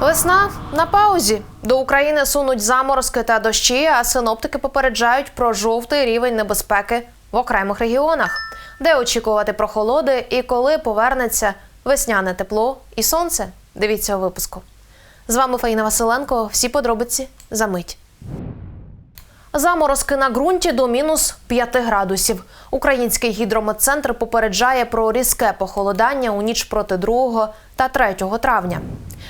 Весна на паузі. До України сунуть заморозки та дощі, а синоптики попереджають про жовтий рівень небезпеки в окремих регіонах, де очікувати прохолоди і коли повернеться весняне тепло і сонце. Дивіться у випуску. З вами Фаїна Василенко. Всі подробиці за мить. Заморозки на ґрунті до мінус 5 градусів. Український гідрометцентр попереджає про різке похолодання у ніч проти 2 та 3 травня.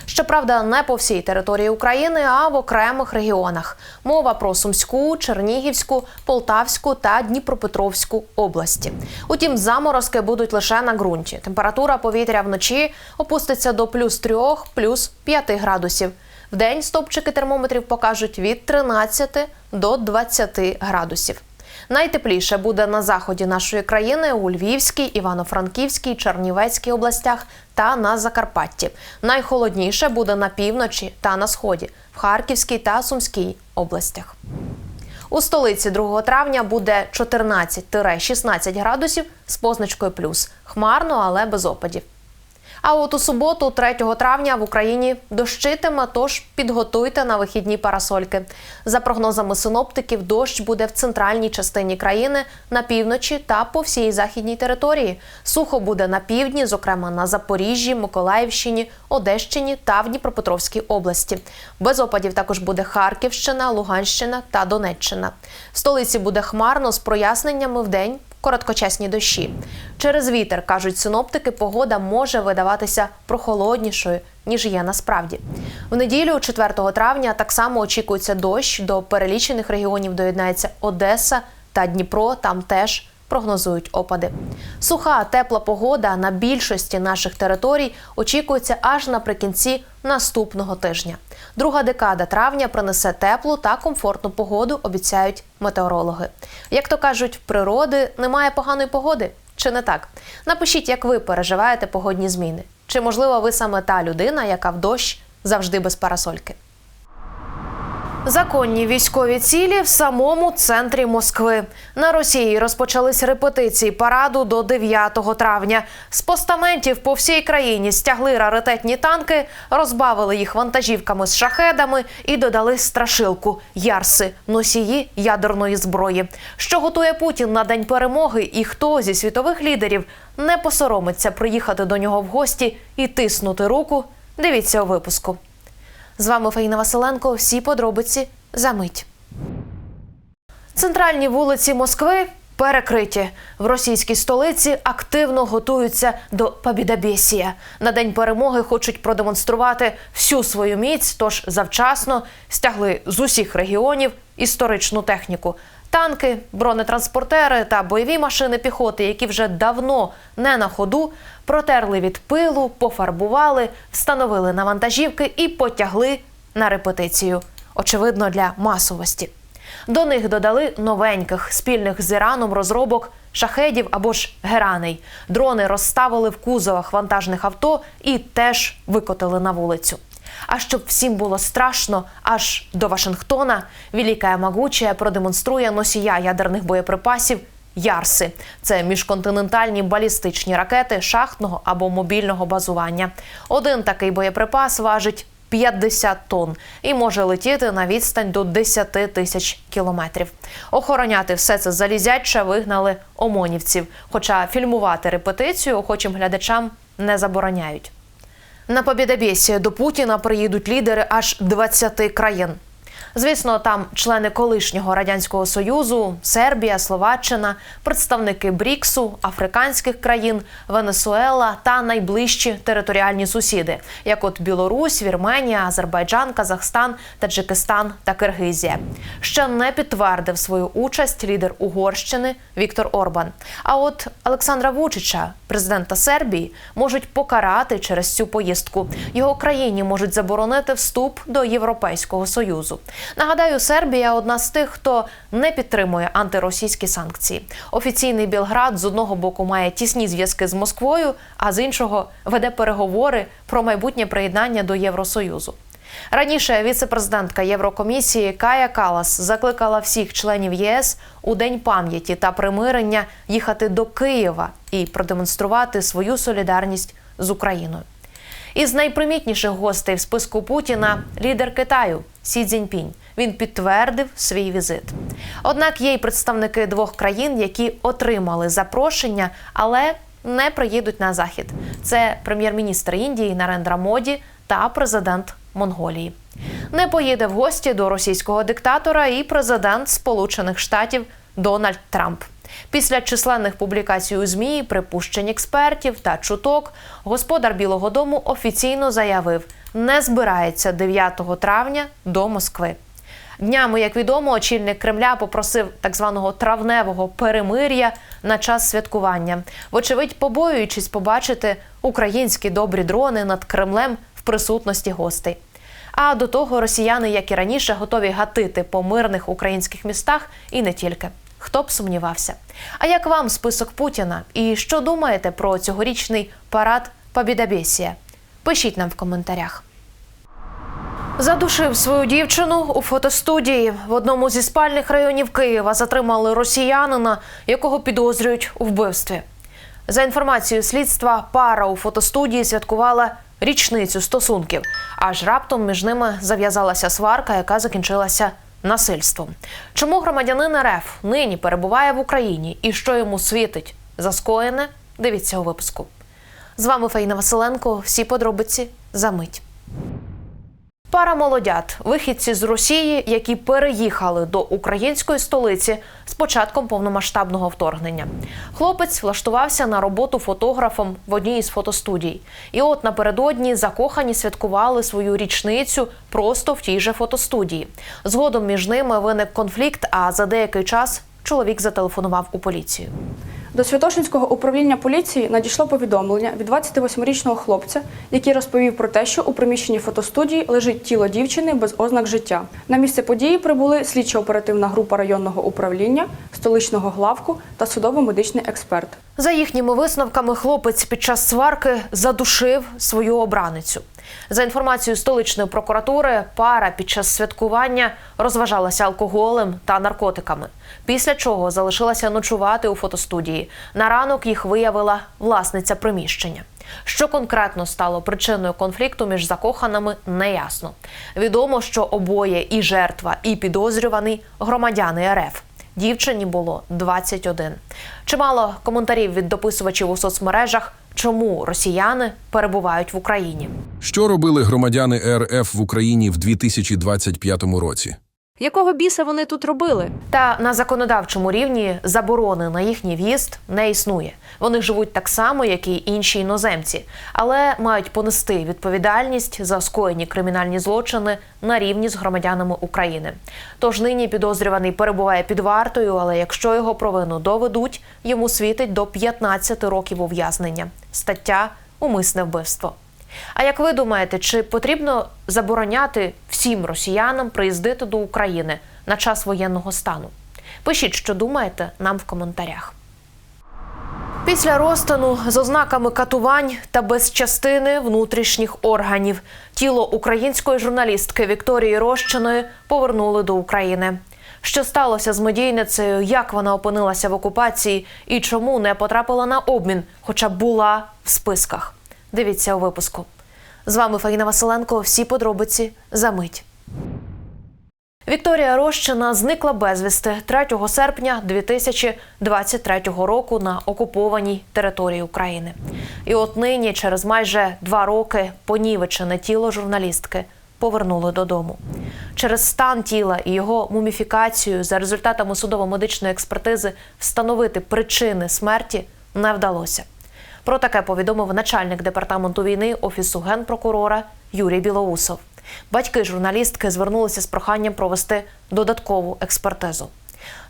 Щоправда, не по всій території України, а в окремих регіонах. Мова про Сумську, Чернігівську, Полтавську та Дніпропетровську області. Утім, заморозки будуть лише на ґрунті. Температура повітря вночі опуститься до плюс 3, плюс 5 градусів. Вдень стопчики термометрів покажуть від 13 до 20 градусів. Найтепліше буде на заході нашої країни у Львівській, Івано-Франківській, Чернівецькій областях та на Закарпатті. Найхолодніше буде на півночі та на сході, в Харківській та Сумській областях. У столиці 2 травня буде 14-16 градусів з позначкою плюс. Хмарно, але без опадів. А от у суботу, 3 травня, в Україні дощитиме, тож підготуйте на вихідні парасольки. За прогнозами синоптиків, дощ буде в центральній частині країни, на півночі та по всій західній території. Сухо буде на півдні, зокрема на Запоріжжі, Миколаївщині, Одещині та в Дніпропетровській області. Без опадів також буде Харківщина, Луганщина та Донеччина. В столиці буде хмарно з проясненнями в день короткочасні дощі. Через вітер, кажуть синоптики, погода може видаватися прохолоднішою, ніж є насправді. В неділю, 4 травня, так само очікується дощ. До перелічених регіонів доєднається Одеса та Дніпро. Там теж прогнозують опади. Суха, тепла погода на більшості наших територій очікується аж наприкінці наступного тижня. Друга декада травня принесе теплу та комфортну погоду, обіцяють метеорологи. Як то кажуть, в природи немає поганої погоди. Чи не так? Напишіть, як ви переживаєте погодні зміни. Чи можливо ви саме та людина, яка в дощ завжди без парасольки? Законні військові цілі в самому центрі Москви. На Росії розпочались репетиції параду до 9 травня. З постаментів по всій країні стягли раритетні танки, розбавили їх вантажівками з шахедами і додали страшилку ярси носії ядерної зброї. Що готує Путін на день перемоги, і хто зі світових лідерів не посоромиться приїхати до нього в гості і тиснути руку? Дивіться у випуску. З вами Фаїна Василенко. Всі подробиці за мить. Центральні вулиці Москви перекриті. В російській столиці активно готуються до Побідобєсія. На день перемоги хочуть продемонструвати всю свою міць, тож завчасно стягли з усіх регіонів історичну техніку. Танки, бронетранспортери та бойові машини піхоти, які вже давно не на ходу, протерли від пилу, пофарбували, встановили на вантажівки і потягли на репетицію. Очевидно, для масовості. До них додали новеньких спільних з Іраном розробок шахедів або ж гераней. Дрони розставили в кузовах вантажних авто і теж викотили на вулицю. А щоб всім було страшно, аж до Вашингтона Велика Могучая продемонструє носія ядерних боєприпасів Ярси. Це міжконтинентальні балістичні ракети шахтного або мобільного базування. Один такий боєприпас важить 50 тонн і може летіти на відстань до 10 тисяч кілометрів. Охороняти все це залізяче вигнали омонівців. Хоча фільмувати репетицію охочим глядачам не забороняють. На Побєдобєсі до Путіна приїдуть лідери аж 20 країн. Звісно, там члени колишнього радянського союзу, Сербія, Словаччина, представники Бріксу, африканських країн, Венесуела та найближчі територіальні сусіди, як от Білорусь, Вірменія, Азербайджан, Казахстан, Таджикистан та Киргизія. Ще не підтвердив свою участь лідер Угорщини Віктор Орбан. А от Олександра Вучича, президента Сербії, можуть покарати через цю поїздку. Його країні можуть заборонити вступ до Європейського союзу. Нагадаю, Сербія одна з тих, хто не підтримує антиросійські санкції. Офіційний Білград з одного боку має тісні зв'язки з Москвою, а з іншого веде переговори про майбутнє приєднання до Євросоюзу. Раніше віце-президентка Єврокомісії Кая Калас закликала всіх членів ЄС у день пам'яті та примирення їхати до Києва і продемонструвати свою солідарність з Україною. Із найпримітніших гостей в списку Путіна лідер Китаю Сі Цзіньпінь. Він підтвердив свій візит. Однак є й представники двох країн, які отримали запрошення, але не приїдуть на захід. Це прем'єр-міністр Індії Нарендра Моді та президент Монголії. Не поїде в гості до російського диктатора і президент Сполучених Штатів Дональд Трамп. Після численних публікацій у змі, припущень експертів та чуток, господар Білого Дому офіційно заявив, не збирається 9 травня до Москви. Днями, як відомо, очільник Кремля попросив так званого травневого перемир'я на час святкування, вочевидь, побоюючись побачити українські добрі дрони над Кремлем в присутності гостей. А до того росіяни, як і раніше, готові гатити по мирних українських містах і не тільки. Хто б сумнівався? А як вам список Путіна? І що думаєте про цьогорічний парад Побідабєсія? Пишіть нам в коментарях. Задушив свою дівчину у фотостудії в одному зі спальних районів Києва. Затримали росіянина, якого підозрюють у вбивстві. За інформацією слідства, пара у фотостудії святкувала річницю стосунків. Аж раптом між ними зав'язалася сварка, яка закінчилася насильством. Чому громадянин РФ нині перебуває в Україні і що йому світить за скоєне? Дивіться у випуску. З вами Фаїна Василенко. Всі подробиці за мить. Пара молодят, вихідці з Росії, які переїхали до української столиці з початком повномасштабного вторгнення. Хлопець влаштувався на роботу фотографом в одній із фотостудій. І от напередодні закохані святкували свою річницю просто в тій же фотостудії. Згодом між ними виник конфлікт. А за деякий час чоловік зателефонував у поліцію. До Святошинського управління поліції надійшло повідомлення від 28-річного хлопця, який розповів про те, що у приміщенні фотостудії лежить тіло дівчини без ознак життя. На місце події прибули слідчо-оперативна група районного управління, столичного главку та судово-медичний експерт. За їхніми висновками, хлопець під час сварки задушив свою обраницю. За інформацією столичної прокуратури, пара під час святкування розважалася алкоголем та наркотиками. Після чого залишилася ночувати у фотостудії. На ранок їх виявила власниця приміщення. Що конкретно стало причиною конфлікту між закоханими, неясно. Відомо, що обоє і жертва, і підозрюваний громадяни РФ. Дівчині було 21. Чимало коментарів від дописувачів у соцмережах, чому росіяни перебувають в Україні. Що робили громадяни РФ в Україні в 2025 році? Якого біса вони тут робили? Та на законодавчому рівні заборони на їхній в'їзд не існує. Вони живуть так само, як і інші іноземці, але мають понести відповідальність за скоєні кримінальні злочини на рівні з громадянами України. Тож нині підозрюваний перебуває під вартою, але якщо його провину доведуть, йому світить до 15 років ув'язнення. Стаття умисне вбивство. А як ви думаєте, чи потрібно забороняти всім росіянам приїздити до України на час воєнного стану? Пишіть, що думаєте, нам в коментарях. Після розтину з ознаками катувань та без частини внутрішніх органів тіло української журналістки Вікторії Рощиної повернули до України. Що сталося з медійницею, як вона опинилася в окупації і чому не потрапила на обмін, хоча була в списках? Дивіться у випуску. З вами Фаїна Василенко. Всі подробиці за мить. Вікторія Рощина зникла безвісти 3 серпня 2023 року на окупованій території України. І от нині, через майже два роки, понівечене тіло журналістки повернули додому. Через стан тіла і його муміфікацію за результатами судово-медичної експертизи встановити причини смерті не вдалося. Про таке повідомив начальник департаменту війни офісу генпрокурора Юрій Білоусов. Батьки журналістки звернулися з проханням провести додаткову експертизу.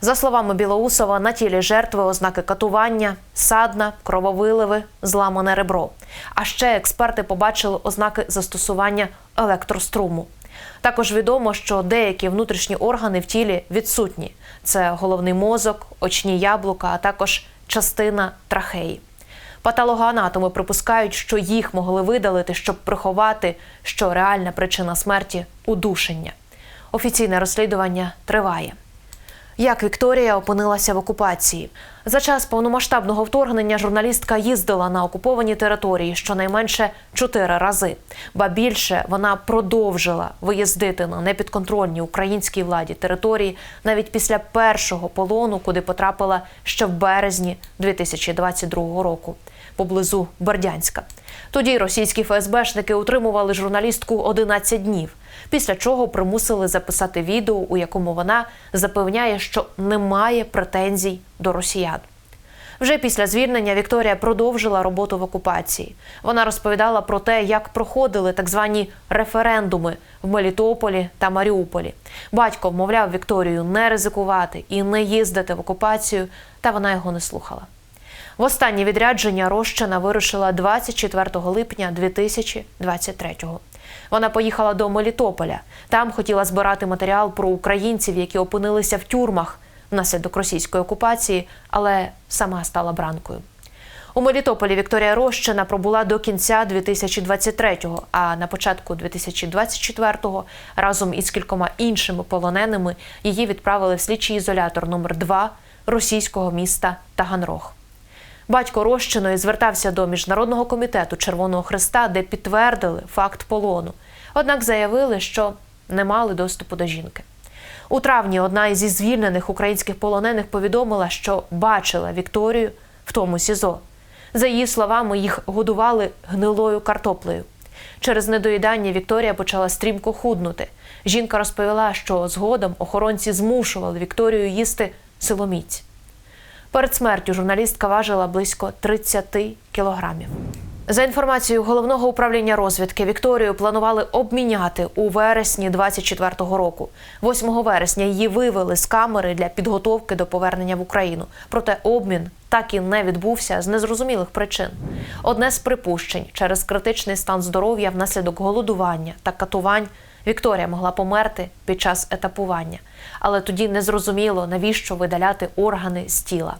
За словами Білоусова, на тілі жертви ознаки катування, садна, крововиливи, зламане ребро. А ще експерти побачили ознаки застосування електроструму. Також відомо, що деякі внутрішні органи в тілі відсутні: це головний мозок, очні яблука, а також частина трахеї. Патологоанатоми припускають, що їх могли видалити, щоб приховати, що реальна причина смерті удушення. Офіційне розслідування триває. Як Вікторія опинилася в окупації за час повномасштабного вторгнення? Журналістка їздила на окуповані території щонайменше чотири рази. Ба більше вона продовжила виїздити на непідконтрольні українській владі території навіть після першого полону, куди потрапила ще в березні 2022 року поблизу Бердянська. Тоді російські ФСБшники утримували журналістку 11 днів, після чого примусили записати відео, у якому вона запевняє, що немає претензій до росіян. Вже після звільнення Вікторія продовжила роботу в окупації. Вона розповідала про те, як проходили так звані референдуми в Мелітополі та Маріуполі. Батько вмовляв Вікторію не ризикувати і не їздити в окупацію, та вона його не слухала. Востаннє відрядження Рощина вирушила 24 липня 2023-го. Вона поїхала до Мелітополя. Там хотіла збирати матеріал про українців, які опинилися в тюрмах внаслідок російської окупації, але сама стала бранкою. У Мелітополі Вікторія Рощина пробула до кінця 2023-го, а на початку 2024-го разом із кількома іншими полоненими її відправили в слідчий ізолятор номер 2 російського міста Таганрог. Батько Рощиної звертався до міжнародного комітету Червоного Христа, де підтвердили факт полону. Однак заявили, що не мали доступу до жінки. У травні одна із звільнених українських полонених повідомила, що бачила Вікторію в тому СІЗО. За її словами, їх годували гнилою картоплею. Через недоїдання Вікторія почала стрімко худнути. Жінка розповіла, що згодом охоронці змушували Вікторію їсти силоміць. Перед смертю журналістка важила близько 30 кілограмів. За інформацією головного управління розвідки, Вікторію планували обміняти у вересні 24-го року. 8 вересня її вивели з камери для підготовки до повернення в Україну. Проте обмін так і не відбувся з незрозумілих причин. Одне з припущень через критичний стан здоров'я внаслідок голодування та катувань Вікторія могла померти під час етапування, але тоді не зрозуміло, навіщо видаляти органи з тіла.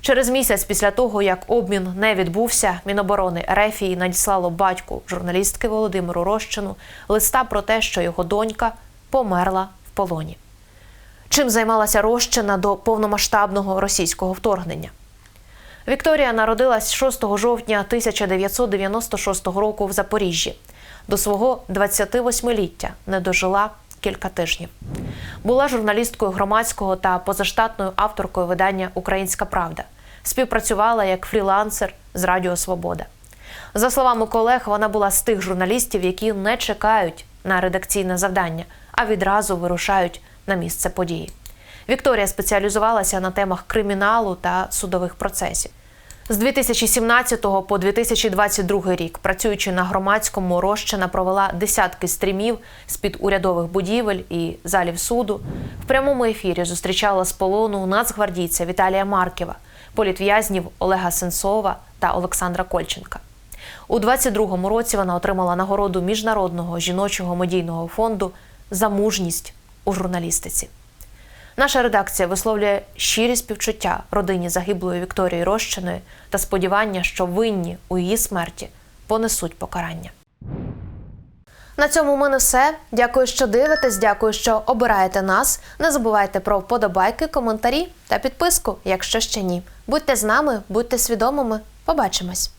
Через місяць після того, як обмін не відбувся, Міноборони Ерефії надіслало батьку журналістки Володимиру Рощину листа про те, що його донька померла в полоні. Чим займалася Рощина до повномасштабного російського вторгнення? Вікторія народилась 6 жовтня 1996 року в Запоріжжі. До свого 28-ліття не дожила кілька тижнів. Була журналісткою громадського та позаштатною авторкою видання Українська Правда. Співпрацювала як фрілансер з Радіо Свобода. За словами колег, вона була з тих журналістів, які не чекають на редакційне завдання, а відразу вирушають на місце події. Вікторія спеціалізувалася на темах криміналу та судових процесів. З 2017 по 2022 рік, працюючи на громадському, Рощина провела десятки стрімів з під урядових будівель і залів суду. В прямому ефірі зустрічала з полону нацгвардійця Віталія Марківа, політв'язнів Олега Сенцова та Олександра Кольченка. У 22-му році вона отримала нагороду міжнародного жіночого медійного фонду за мужність у журналістиці. Наша редакція висловлює щирі співчуття родині загиблої Вікторії Рощиної та сподівання, що винні у її смерті понесуть покарання. На цьому в мене все. Дякую, що дивитесь. Дякую, що обираєте нас. Не забувайте про вподобайки, коментарі та підписку, якщо ще ні. Будьте з нами, будьте свідомими. Побачимось.